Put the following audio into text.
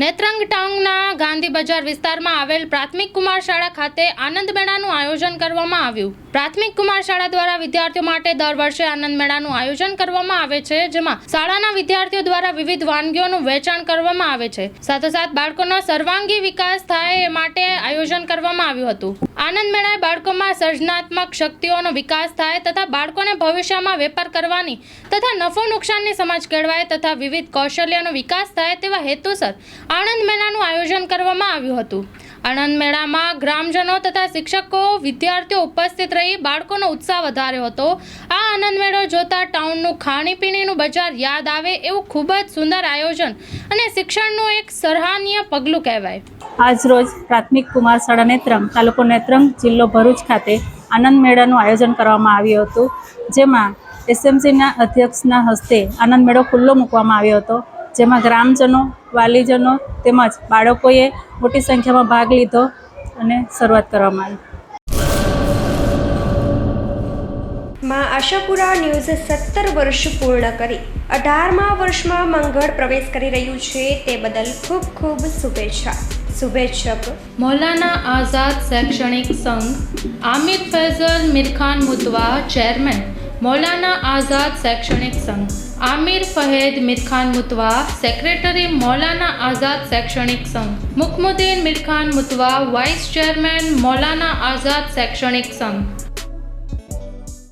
નેત્રંગ ટાઉનના ગાંધી બજાર વિસ્તારમાં આવેલ પ્રાથમિક કુમાર શાળા ખાતે આનંદ મેળાનું આયોજન કરવામાં આવ્યું. પ્રાથમિક કુમાર શાળા દ્વારા વિદ્યાર્થીઓ માટે દર વર્ષે આનંદ મેળાનું આયોજન કરવામાં આવે છે, જેમાં શાળાના વિદ્યાર્થીઓ દ્વારા વિવિધ વાનગીઓનું વેચાણ કરવામાં આવે છે. સાથોસાથ બાળકોનો સર્વાંગી વિકાસ થાય એ માટે આયોજન કરવામાં આવ્યું હતું. આનંદ મેળાએ બાળકોમાં સર્જનાત્મક શક્તિઓનો વિકાસ થાય તથા બાળકોને ભવિષ્યમાં વેપાર કરવાની તથા નફો નુકસાનની સમજ કેળવાય તથા વિવિધ કૌશલ્યનો વિકાસ થાય તેવા હેતુસર આનંદ મેળાનું આયોજન કરવામાં આવ્યું હતું. આનંદ મેળામાં ગ્રામજનો તથા શિક્ષકો, વિદ્યાર્થીઓ ઉપસ્થિત રહી બાળકોનો ઉત્સાહ વધાર્યો હતો. આ આનંદ મેળો જોતા ટાઉનનું ખાણીપીણીનું બજાર યાદ આવે એવું ખૂબ જ સુંદર આયોજન અને શિક્ષણનું એક સરાહનીય પગલું કહેવાય. આજ રોજ પ્રાથમિક કુમાર શાળા નેત્રંગ, તાલુકો નેત્રંગ જિલ્લો ભરૂચ ખાતે આનંદ મેળાનું આયોજન કરવામાં આવ્યું હતું. જેમાં એસએમસીના અધ્યક્ષના હસ્તે આનંદ મેળો ખુલ્લો મૂકવામાં આવ્યો હતો. જેમાં ગ્રામજનો વાલીજનો તેમજ બાળકોએ મોટી સંખ્યામાં ભાગ લીધો અને શરૂઆત કરવામાં આવી. માં આશાપુરા ન્યૂઝે સત્તર વર્ષ પૂર્ણ કરી. અઢારમા વર્ષમાં મંગળ પ્રવેશ કરી રહ્યું છે તે બદલ ખૂબ ખૂબ શુભેચ્છા. શુભેચ્છક. મૌલાના આઝાદ શૈક્ષણિક સંઘ આમિર ફૈઝલ મિરખાન મુતવા ચેરમેન મૌલાના આઝાદ શૈક્ષણિક સંઘ. આમિર ફહેદ, મિરખાન મુતવા, સેક્રેટરી મૌલાના આઝાદ શૈક્ષણિક સંઘ. મુખમુદ્દીન, મિરખાન મુતવા, વાઇસ ચેરમેન મૌલાના આઝાદ શૈક્ષણિક સંઘ.